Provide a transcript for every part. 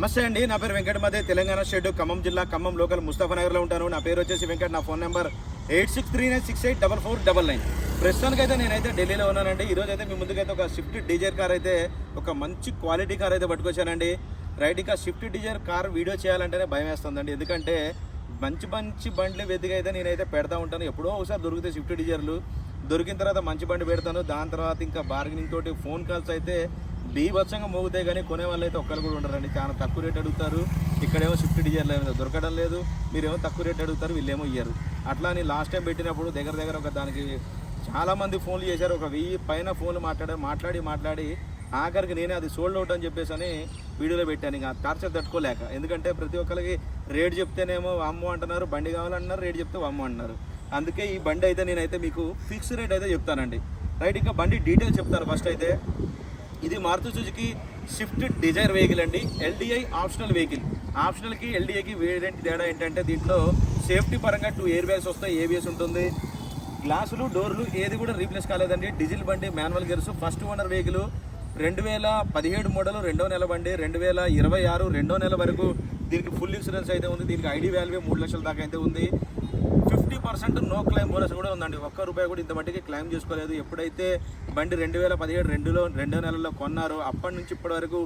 నమస్తే అండి నా పేరు వెంకటమదే తెలంగాణ స్టేట్ ఖమ్మం జిల్లా ఖమ్మం లోకల్ ముస్తాఫానగర్లో ఉంటాను. నా పేరు వచ్చేసి వెంకట్ నా phone number eight six three nine six eight double four double nine. ప్రస్తుతానికి అయితే నేనైతే ఢిల్లీలో ఉన్నానండి. ఈరోజు అయితే మీ ముందుకైతే ఒక స్విఫ్ట్ డిజైర్ కార్ అయితే ఒక మంచి క్వాలిటీ కార్ అయితే పట్టుకొచ్చానండి. రైట్ ఇంకా స్విఫ్ట్ డిజైర్ కార్ వీడియో చేయాలంటేనే భయం వేస్తుందండి. ఎందుకంటే మంచి మంచి బండ్లు వెతికి అయితే నేనైతే పెడతా ఉంటాను. ఎప్పుడో ఒకసారి దొరికితే స్విఫ్ట్ డిజైర్లు. దొరికిన తర్వాత మంచి బండి పెడతాను. దాని తర్వాత ఇంకా బార్గెనింగ్ తోటి ఫోన్ కాల్స్ అయితే బీభత్సంగా మోగుతాయి కానీ కొనే వాళ్ళు అయితే ఒక్కరు కూడా ఉండరండి. చాలా తక్కువ రేట్ అడుగుతారు. ఇక్కడేమో స్విఫ్ట్ డిజైర్లు ఏమైనా దొరకడం లేదు. మీరేమో తక్కువ రేట్ అడుగుతారు వీళ్ళేమో ఇయ్యరు. అట్లా అని లాస్ట్ టైం పెట్టినప్పుడు దగ్గర దగ్గర ఒక దానికి చాలామంది ఫోన్లు చేశారు. ఒక వెయ్యి పైన ఫోన్లు మాట్లాడారు మాట్లాడి మాట్లాడి ఆఖరికి నేనే అది సోల్డ్ అవుట్ అని చెప్పేసి అని వీడియోలో పెట్టాను. ఇంకా టార్చర్ తట్టుకోలేక. ఎందుకంటే ప్రతి ఒక్కరికి రేట్ చెప్తేనేమో అమ్ము అంటున్నారు. బండి కావాలంటున్నారు రేట్ చెప్తే అమ్ము అంటున్నారు. అందుకే ఈ బండి అయితే నేనైతే మీకు ఫిక్స్ రేట్ అయితే చెప్తానండి. రైట్ ఇంకా బండి డీటెయిల్స్ చెప్తాను ఫస్ట్ అయితే. ఇది Maruti Suzuki Swift Dzire vehicle అండి. LDI optional vehicle. ఆప్షనల్కి ఎల్డిఐకి వేరేంటి తేడా ఏంటంటే దీంట్లో సేఫ్టీ పరంగా టూ ఎయిర్ బ్యాగ్స్ వస్తాయి ఏబిఎస్ ఉంటుంది. గ్లాసులు డోర్లు ఏది కూడా రీప్లేస్ కాలేదండి. డీజిల్ బండి manual gears first owner vehicle రెండు వేల పదిహేడు మోడల్ రెండో నెల బండి రెండు వేల ఇరవై ఆరు రెండో నెల వరకు దీనికి ఫుల్ ఇన్సూరెన్స్ అయితే ఉంది. దీనికి ఐడి వాల్యూ మూడు లక్షల దాకా అయితే ఉంది. Fifty percent no claim bonus కూడా ఉందండి. ఒక్క రూపాయి కూడా ఇంత మట్టికి క్లైమ్ చేసుకోలేదు. ఎప్పుడైతే బండి రెండు వేల పదిహేడు రెండులో రెండో నెలలో కొన్నారో అప్పటి నుంచి ఇప్పటి వరకు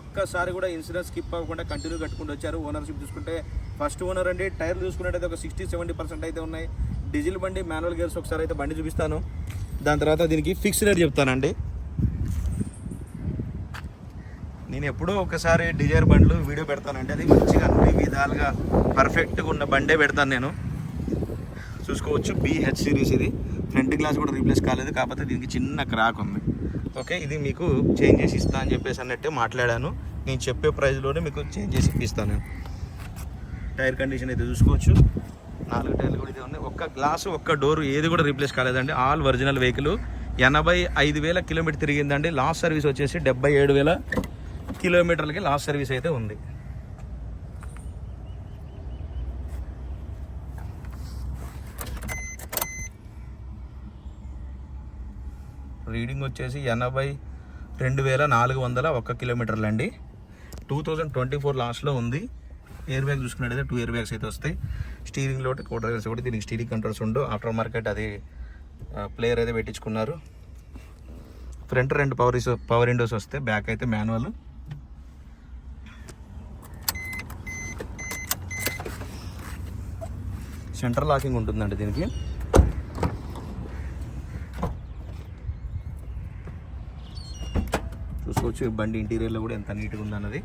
ఒక్కసారి కూడా ఇన్సూరెన్స్ స్కిప్ అవ్వకుండా కంటిన్యూ కట్టుకుంటూ వచ్చారు. ఓనర్షిప్ చూసుకుంటే ఫస్ట్ ఓనర్ అండి. టైర్లు చూసుకున్నట్టయితే ఒక సిక్స్టీ సెవెంటీ పర్సెంట్ అయితే ఉన్నాయి. డీజిల్ బండి మాన్యువల్ గేర్స్ ఒకసారి అయితే బండి చూపిస్తాను. దాని తర్వాత దీనికి ఫిక్స్ రేట్ చెప్తానండి. నేను ఎప్పుడూ ఒకసారి డిజైర్ బండ్లు వీడియో పెడతానండి. అది మంచిగా అన్ని విధాలుగా పర్ఫెక్ట్గా ఉన్న బండే పెడతాను నేను. చూసుకోవచ్చు. బీహెచ్ సిరీస్ ఇది. ఫ్రంట్ గ్లాస్ కూడా రీప్లేస్ కాలేదు. కాకపోతే దీనికి చిన్న క్రాక్ ఉంది. ఓకే ఇది మీకు చేంజ్ చేసి ఇస్తా అని చెప్పేసి అన్నట్టే మాట్లాడాను. నేను చెప్పే ప్రైస్లోనే మీకు చేంజ్ చేసి ఇప్పిస్తాను. నేను టైర్ కండిషన్ అయితే చూసుకోవచ్చు. నాలుగు టైర్లు కూడా ఇదే ఉన్నాయి. ఒక్క గ్లాసు ఒక్క డోరు ఏది కూడా రీప్లేస్ కాలేదండి. ఆల్ ఒరిజినల్ వెహికల్ ఎనభై ఐదు వేల కిలోమీటర్ తిరిగిందండి. లాస్ట్ సర్వీస్ వచ్చేసి డెబ్బై ఏడు వేల కిలోమీటర్లకి లాస్ట్ సర్వీస్ అయితే ఉంది. రీడింగ్ వచ్చేసి ఎనభై రెండు వేల నాలుగు వందల ఒక్క కిలోమీటర్లు అండి. టూ థౌజండ్ ట్వంటీ ఫోర్ లాస్ట్లో ఉంది. ఎయిర్ బ్యాగ్ చూసుకున్నట్టయితే టూ ఎయిర్ బ్యాగ్స్ అయితే వస్తాయి. స్టీరింగ్లో కో డ్రైవర్స్ కూడా దీనికి స్టీరింగ్ కంట్రోల్స్ ఉండు. ఆఫ్టర్ మార్కెట్ అది ప్లేయర్ అయితే పెట్టించుకున్నారు. ఫ్రంట్ రెండు పవర్ పవర్ విండోస్ వస్తే బ్యాక్ అయితే మాన్యువల్ సెంటర్ లాకింగ్ ఉంటుందండి దీనికి. చూసుకోవచ్చు బండి ఇంటీరియర్లో కూడా ఎంత నీట్గా ఉందన్నది.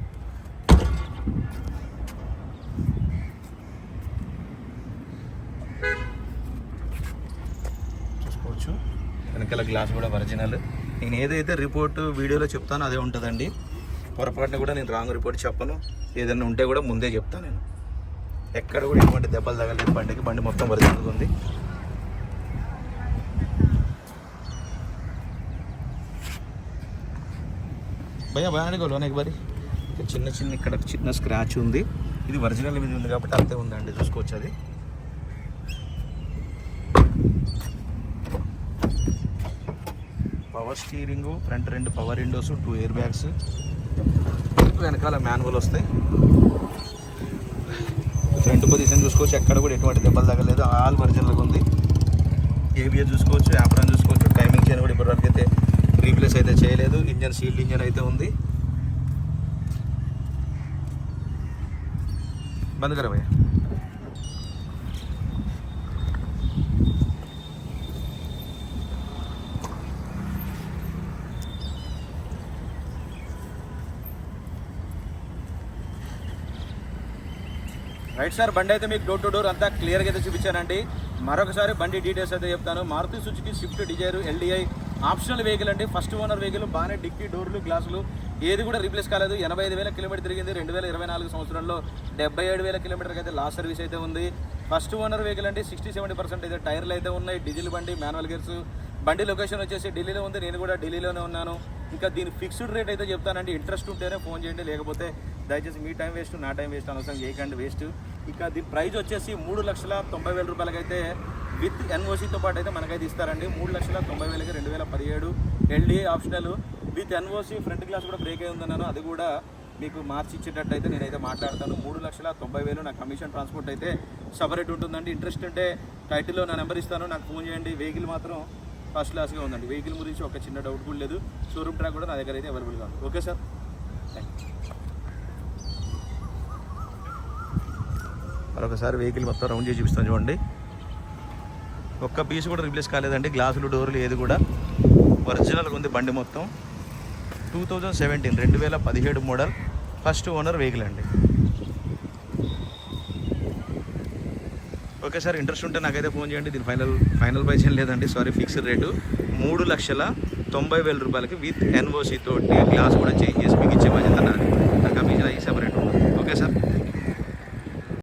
చూసుకోవచ్చు. వెనకాల గ్లాస్ కూడా ఒరిజినల్. నేను ఏదైతే రిపోర్ట్ వీడియోలో చెప్తానో అదే ఉంటుందండి. పొరపాటున కూడా నేను రాంగ్ రిపోర్ట్ చెప్పను. ఏదైనా ఉంటే కూడా ముందే చెప్తాను నేను. ఎక్కడ కూడా ఎటువంటి దెబ్బలు తగలేదు బండికి. బండి మొత్తం ఒరిజినల్గా ఉంది. భయ భయానికి లోన మరి? చిన్న చిన్న ఇక్కడ చిన్న స్క్రాచ్ ఉంది. ఇది ఒరిజినల్ మీద ఉంది కాబట్టి అంతే ఉందండి చూసుకోవచ్చు అది. పవర్ స్టీరింగ్ ఫ్రంట్ రెండు power windows two air bags వెనకాల మాన్యువల్ వస్తాయి. ఫ్రంట్ పొజిషన్ చూసుకోవచ్చు ఎక్కడ కూడా ఎటువంటి దెబ్బలు తగ్గలేదు ఆల్ ఒరిజినల్గా ఉంది. ఏబిఎస్ చూసుకోవచ్చు యాప్రాన్ చూసుకోవచ్చు టైమింగ్ చేయని కూడా ఇప్పటివరకు అయితే రీప్లేస్ అయితే చేయలేదు. ఇంజన్ సీల్డ్ ఇంజన్ అయితే ఉంది. బంద్ కరా భయ్యా. రైట్ సార్ బండి అయితే మీకు డోర్ టు డోర్ అంతా క్లియర్గా అయితే చూపించానండి. మరొకసారి బండి డీటెయిల్స్ అయితే చెప్తాను. Maruti Suzuki Swift Dzire LDI optional vehicle అండి. ఫస్ట్ ఓనర్ వెహికల్ బాగానే డిక్కీ డోర్లు గ్లాసులు. ఏది కూడా రీప్లేస్ కాలేదు. ఎనభై ఐదు వేల కిలోమీటర్ తిరిగింది. రెండు వేల ఇరవై నాలుగు సంవత్సరంలో డెబ్బై ఏడు వేల కిలోమీటర్కి అయితే లాస్ట్ సర్వీస్ అయితే ఉంది. ఫస్ట్ ఓనర్ వెహికల్ అండి సిక్స్టీ సెవెంటీ పర్సెంట్ అయితే టైర్లు అయితే ఉన్నాయి. డీజిల్ బండి మాన్యువల్ గేర్స్. బండి లొకేషన్ వచ్చేసి ఢిల్లీలో ఉంది. నేను కూడా ఢిల్లీలోనే ఉన్నాను. ఇంకా దీని ఫిక్స్డ్ రేట్ అయితే చెప్తానండి. ఇంట్రెస్ట్ ఉంటేనే ఫోన్ చేయండి. లేకపోతే దయచేసి మీ టైం వేస్ట్ నా టైం వేస్ట్ అనవసరం. చేయకండి వేస్ట్ ఇంకా దీని ప్రైస్ వచ్చేసి మూడు లక్షల తొంభై వేల రూపాయలకైతే విత్ ఎన్ఓసీతో పాటు అయితే మనకైతే ఇస్తారండి. మూడు లక్షల తొంభై వేలకి రెండు వేల పదిహేడు LDA optional. With NOC front glass కూడా బ్రేక్ అయి ఉందన్నాను అది కూడా మీకు మార్చి ఇచ్చేటట్టు అయితే నేనైతే మాట్లాడతాను. మూడు లక్షల తొంభై వేలు నా కమిషన్ ట్రాన్స్పోర్ట్ అయితే సపరేట్ ఉంటుందండి. ఇంట్రెస్ట్ ఉంటే టైటిల్లో నా నెంబర్ ఇస్తాను. నాకు ఫోన్ చేయండి. వెహికల్ మాత్రం ఫస్ట్ క్లాస్గా ఉందండి. వెహికల్ గురించి ఒక చిన్న డౌట్ కూడా లేదు. షోరూమ్ ట్రాక్ కూడా నా దగ్గర అయితే అవైలబుల్గా ఉంది. ఓకే సార్ థ్యాంక్ మరొకసారి వెహికల్ మొత్తం రౌండ్ చేసి చూపిస్తాను చూడండి. ఒక్క పీస్ కూడా రిప్లేస్ కాలేదండి. గ్లాసులు డోర్లు ఏది కూడా. ఒరిజినల్గా ఉంది బండి మొత్తం. టూ థౌజండ్ సెవెంటీన్ రెండు వేల పదిహేడు మోడల్ ఫస్ట్ ఓనర్ వెహికల్ అండి. ఓకే సార్ ఇంట్రెస్ట్ ఉంటే నాకైతే ఫోన్ చేయండి. దీని ఫైనల్ ఫైనల్ ప్రైస్ ఏం లేదండి. సారీ ఫిక్స్డ్ రేటు మూడు లక్షల తొంభై వేల రూపాయలకి విత్ ఎన్ఓసి తోటి గ్లాస్ కూడా చేంజ్ చేసి మీకు ఇచ్చే బాధ్యత నాకు కమిషన్ అయ్యి సెపరేట్